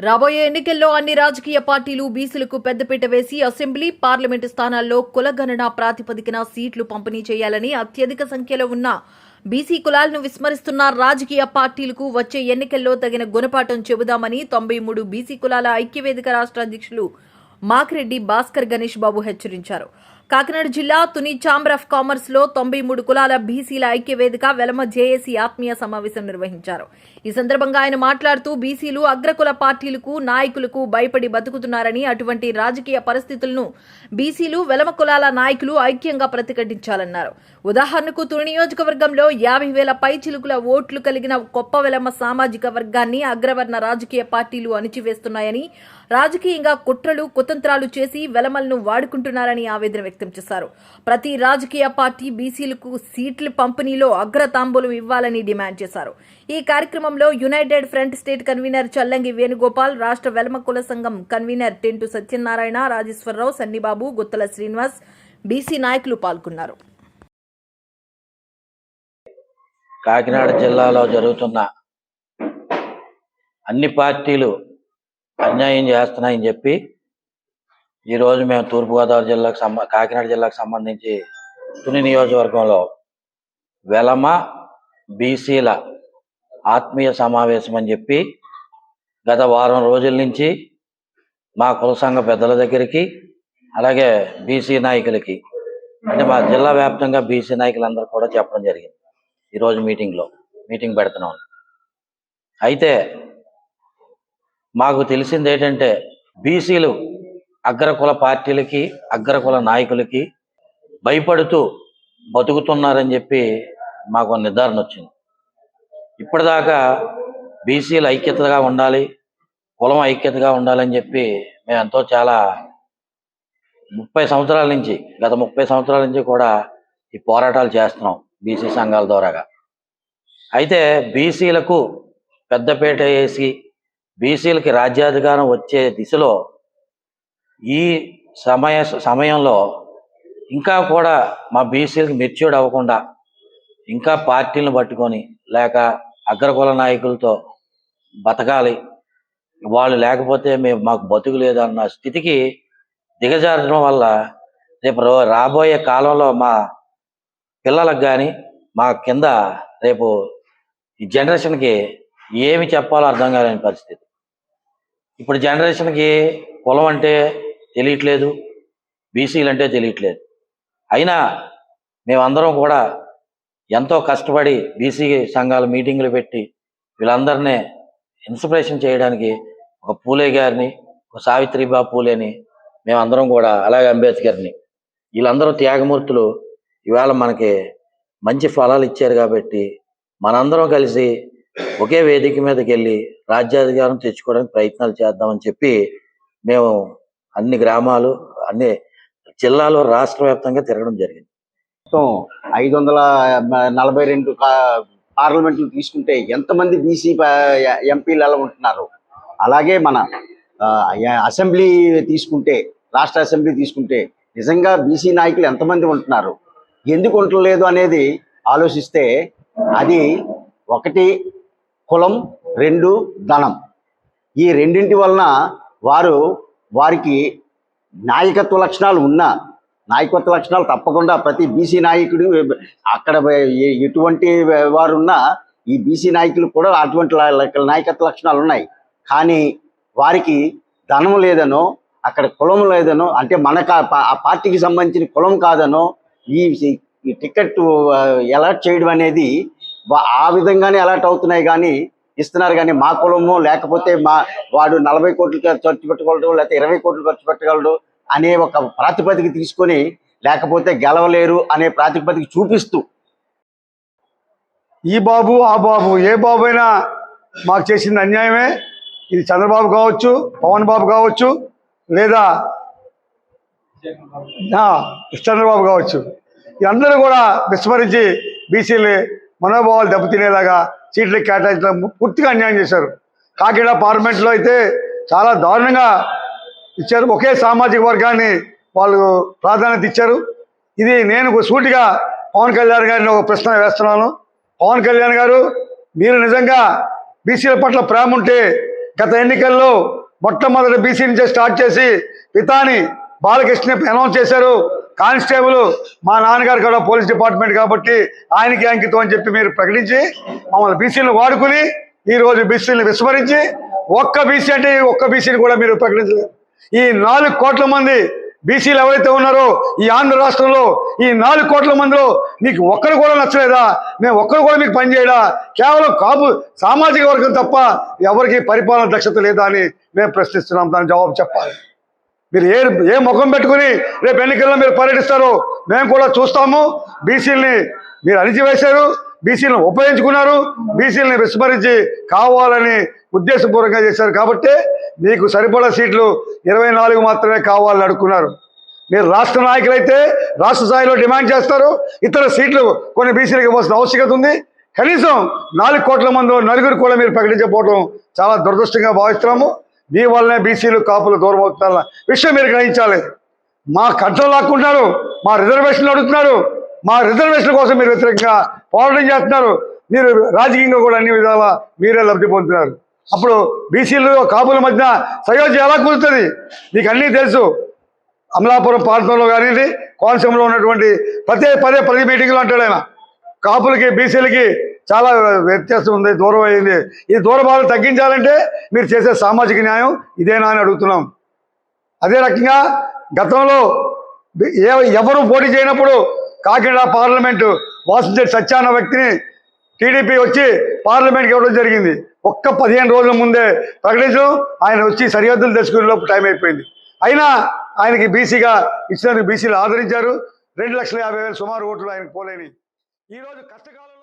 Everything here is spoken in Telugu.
రాబోయే ఎన్నికల్లో అన్ని రాజకీయ పార్టీలు బీసీలకు పెద్దపీట వేసి అసెంబ్లీ పార్లమెంటు స్థానాల్లో కులగణన ప్రాతిపదికన సీట్లు పంపిణీ చేయాలని అత్యధిక సంఖ్యలో ఉన్న బీసీ కులాలను విస్మరిస్తున్న రాజకీయ పార్టీలకు వచ్చే ఎన్నికల్లో తగిన గుణపాఠం చెబుదామని తొంభై మూడు బీసీ కులాల ఐక్యవేదిక రాష్ట్ర అధ్యక్షులు మాకిరెడ్డి భాస్కర్ గణేష్ బాబు హెచ్చరించారు. కాకినాడ జిల్లా తుని ఛాంబర్ ఆఫ్ కామర్స్లో తొంభై మూడు కులాల బీసీల ఐక్యవేదిక వెలమ జేఏసీ ఆత్మీయ సమావేశం నిర్వహించారు. ఈ సందర్భంగా ఆయన మాట్లాడుతూ బీసీలు అగ్రకుల పార్టీలకు నాయకులకు భయపడి బతుకుతున్నారని అటువంటి రాజకీయ పరిస్థితులను బీసీలు వెలమ కులాల నాయకులు ఐక్యంగా ప్రతిఘటించాలన్నారు. ఉదాహరణకు తుని నియోజకవర్గంలో యాభై వేల పైచిలుకుల ఓట్లు కలిగిన కొప్ప వెలమ సామాజిక వర్గాన్ని అగ్రవర్ణ రాజకీయ పార్టీలు అణిచివేస్తున్నాయని రాజకీయంగా కుట్రలు కుతంత్రాలు చేసి వెలమలను వాడుకుంటున్నారని ఆవేదన వ్యక్తం చేశారు. ప్రతి రాజకీయ పార్టీ బీసీలకు సీట్ల పంపిణీలో అగ్రతాంబూలం ఇవ్వాలని డిమాండ్ చేశారు. ఈ కార్యక్రమంలో United Front state convener Challangi Venugopal రాష్ట్ర వెలమ కుల సంఘం కన్వీనర్ టెంటు సత్యనారాయణ రాజేశ్వరరావు సన్నిబాబు గుత్తల శ్రీనివాస్ బీసీ నాయకులు పాల్గొన్నారు. కాకినాడ జిల్లాలో జరుగుతున్న అన్ని పార్టీలు అన్యాయం చేస్తున్నాయని చెప్పి ఈరోజు మేము తూర్పుగోదావరి జిల్లాకు సంబ కాకినాడ జిల్లాకు సంబంధించి తుని నియోజకవర్గంలో వెలమ బీసీల ఆత్మీయ సమావేశం అని చెప్పి గత వారం రోజుల నుంచి మా కుల సంఘ పెద్దల దగ్గరికి అలాగే బీసీ నాయకులకి అంటే మా జిల్లా వ్యాప్తంగా బీసీ నాయకులందరూ కూడా చెప్పడం జరిగింది. ఈరోజు మీటింగ్లో మీటింగ్ పెడుతున్నాం. అయితే మాకు తెలిసింది ఏంటంటే బీసీలు అగ్రకుల పార్టీలకి అగ్రకుల నాయకులకి భయపడుతూ బతుకుతున్నారని చెప్పి మాకు నిర్ధారణ వచ్చింది. ఇప్పటిదాకా బీసీలు ఐక్యతగా ఉండాలి కులం ఐక్యతగా ఉండాలని చెప్పి మేము ఎంతో చాలా ముప్పై సంవత్సరాల నుంచి గత ముప్పై సంవత్సరాల నుంచి కూడా ఈ పోరాటాలు చేస్తున్నాం బీసీ సంఘాల ద్వారాగా. అయితే బీసీలకు పెద్దపేట వేసి బీసీలకి రాజ్యాధికారం వచ్చే దిశలో ఈ సమయ సమయంలో ఇంకా కూడా మా బీసీలకు మెచ్యూర్డ్ అవ్వకుండా ఇంకా పార్టీలను పట్టుకొని లేక అగ్రకుల నాయకులతో బతకాలి. వాళ్ళు లేకపోతే మేము మాకు బతుకు లేదన్న స్థితికి దిగజారడం వల్ల రేపు రాబోయే కాలంలో మా పిల్లలకు కానీ మా కింద రేపు ఈ జనరేషన్కి ఏమి చెప్పాలో అర్థం కాలేని పరిస్థితి. ఇప్పుడు జనరేషన్కి కులం అంటే తెలియట్లేదు బీసీలు అంటే తెలియట్లేదు. అయినా మేమందరం కూడా ఎంతో కష్టపడి బీసీ సంఘాల మీటింగులు పెట్టి వీళ్ళందరినీ ఇన్స్పిరేషన్ చేయడానికి ఒక పూలే గారిని ఒక సావిత్రిబా పూలేని మేమందరం కూడా అలాగే అంబేద్కర్ని. వీళ్ళందరూ త్యాగమూర్తులు. ఇవాళ మనకి మంచి ఫలాలు ఇచ్చారు కాబట్టి మనందరం కలిసి ఒకే వేదిక మీదకి వెళ్ళి రాజ్యాధికారం తెచ్చుకోవడానికి ప్రయత్నాలు చేద్దామని చెప్పి మేము అన్ని గ్రామాలు అన్ని జిల్లాలో రాష్ట్ర వ్యాప్తంగా తిరగడం జరిగింది. మొత్తం ఐదు వందల నలభై రెండు పార్లమెంట్లు తీసుకుంటే ఎంతమంది బీసీ ఎంపీలు ఎలా ఉంటున్నారు? అలాగే మన అసెంబ్లీ తీసుకుంటే రాష్ట్ర అసెంబ్లీ తీసుకుంటే నిజంగా బీసీ నాయకులు ఎంతమంది ఉంటున్నారు? ఎందుకు ఉండలేదు అనేది ఆలోచిస్తే అది ఒకటి కులం రెండు ధనం. ఈ రెండింటి వలన వారు వారికి నాయకత్వ లక్షణాలు ఉన్నా నాయకత్వ లక్షణాలు తప్పకుండా ప్రతి బీసీ నాయకుడు అక్కడ ఎటువంటి వారున్నా ఈ బీసీ నాయకులు కూడా అటువంటి నాయకత్వ లక్షణాలు ఉన్నాయి. కానీ వారికి ధనం లేదనో అక్కడ కులం లేదనో అంటే మనకు ఆ పార్టీకి సంబంధించిన కులం కాదనో ఈ టికెట్ ఎలాట్ చేయడం అనేది ఆ విధంగానే అలర్ట్ అవుతున్నాయి. కానీ ఇస్తున్నారు కానీ మా కులము లేకపోతే మా వాడు నలభై కోట్లు ఖర్చు పెట్టగలడు లేకపోతే ఇరవై కోట్లు ఖర్చు పెట్టగలడు అనే ఒక ప్రాతిపదిక తీసుకొని లేకపోతే గెలవలేరు అనే ప్రాతిపదిక చూపిస్తూ ఈ బాబు ఆ బాబు ఏ బాబు అయినా మాకు చేసింది అన్యాయమే. ఇది చంద్రబాబు కావచ్చు పవన్ బాబు కావచ్చు లేదా చంద్రబాబు కావచ్చు. అందరూ కూడా విస్మరించి బీసీలు మనోభావాలు దెబ్బతినేలాగా సీట్లు కేటాయించడం పూర్తిగా అన్యాయం చేశారు. కాకినాడ పార్లమెంట్లో అయితే చాలా దారుణంగా ఇచ్చారు. ఒకే సామాజిక వర్గాన్ని వాళ్ళు ప్రాధాన్యత ఇచ్చారు. ఇది నేను సూటిగా పవన్ కళ్యాణ్ గారిని ఒక ప్రశ్న వేస్తున్నాను. పవన్ కళ్యాణ్ గారు మీరు నిజంగా బీసీల పట్ల ప్రేమ ఉంటే గత ఎన్నికల్లో మొట్టమొదటి బీసీ నుంచే స్టార్ట్ చేసి పితాని బాలకృష్ణ అనౌన్స్ చేశారు. కానిస్టేబుల్ మా నాన్నగారు కూడా పోలీస్ డిపార్ట్మెంట్ కాబట్టి ఆయనకి అంకితం అని చెప్పి మీరు ప్రకటించి మమ్మల్ని బీసీలను వాడుకుని ఈరోజు బీసీలను విస్మరించి ఒక్క బీసీ అంటే ఈ ఒక్క బీసీని కూడా మీరు ప్రకటించలేదు. ఈ నాలుగు కోట్ల మంది బీసీలు ఎవరైతే ఉన్నారో ఈ ఆంధ్ర రాష్ట్రంలో ఈ నాలుగు కోట్ల మందిలో మీకు ఒక్కరు కూడా నచ్చలేదా? మేము ఒక్కరు కూడా మీకు పనిచేయడా కేవలం కాపు సామాజిక వర్గం తప్ప ఎవరికి పరిపాలన దక్షత లేదా అని మేము ప్రశ్నిస్తున్నాం. దాని జవాబు చెప్పాలి. మీరు ఏ ఏ ముఖం పెట్టుకుని రేపు ఎన్నికల్లో మీరు పర్యటిస్తారు మేము కూడా చూస్తాము. బీసీలని మీరు అణిచివేశారు బీసీలను ఉపయోగించుకున్నారు బీసీలని విస్మరించి కావాలని ఉద్దేశపూర్వకంగా చేశారు కాబట్టి మీకు సరిపడా సీట్లు ఇరవై నాలుగు మాత్రమే కావాలని అడుక్కున్నారు. మీరు రాష్ట్ర నాయకులైతే రాష్ట్ర స్థాయిలో డిమాండ్ చేస్తారు. ఇతర సీట్లు కొన్ని బీసీలకు ఇవ్వాల్సిన ఆవశ్యకత ఉంది. కనీసం నాలుగు కోట్ల మందిలో నలుగురు కూడా మీరు ప్రకటించకపోవడం చాలా దురదృష్టంగా భావిస్తున్నాము. మీ వల్లనే బీసీలు కాపులు దూరం అవుతున్న విషయం మీరు గ్రహించాలి. మా కంట్రోల్ లాక్కుంటున్నారు మా రిజర్వేషన్లు అడుగుతున్నారు మా రిజర్వేషన్ కోసం మీరు వ్యతిరేకంగా పోరాటం చేస్తున్నారు. మీరు రాజకీయంగా కూడా అన్ని విధాల మీరే లబ్ధి పొందుతున్నారు. అప్పుడు బీసీలు కాపుల మధ్య సయోధ్య ఎలా కుదురుతుంది? మీకు అన్నీ తెలుసు. అమలాపురం ప్రాంతంలో కానివ్వండి కోనసీమలో ఉన్నటువంటి ప్రతి పదే ప్రతి మీటింగ్లో అంటాడు ఆయన. కాపులకి బీసీలకి చాలా వ్యత్యాసం ఉంది దూరం అయింది. ఈ దూరభావం తగ్గించాలంటే మీరు చేసే సామాజిక న్యాయం ఇదేనా అని అడుగుతున్నాం. అదే రకంగా గతంలో ఏ ఎవరు పోటీ చేయనప్పుడు కాకినాడ పార్లమెంటు వాసుదేవ్ సత్యాన్న వ్యక్తిని టీడీపీ వచ్చి పార్లమెంట్కి ఇవ్వడం జరిగింది. ఒక్క పదిహేను రోజుల ముందే ప్రకటించడం ఆయన వచ్చి సరిహద్దులు తెచ్చుకునే లోపు టైం అయిపోయింది. అయినా ఆయనకి బీసీగా ఇచ్చినందుకు బీసీలు ఆదరించారు. రెండు లక్షల యాభై వేలు సుమారు ఓట్లు ఆయనకు పోలేని. ఈరోజు కష్టకాలం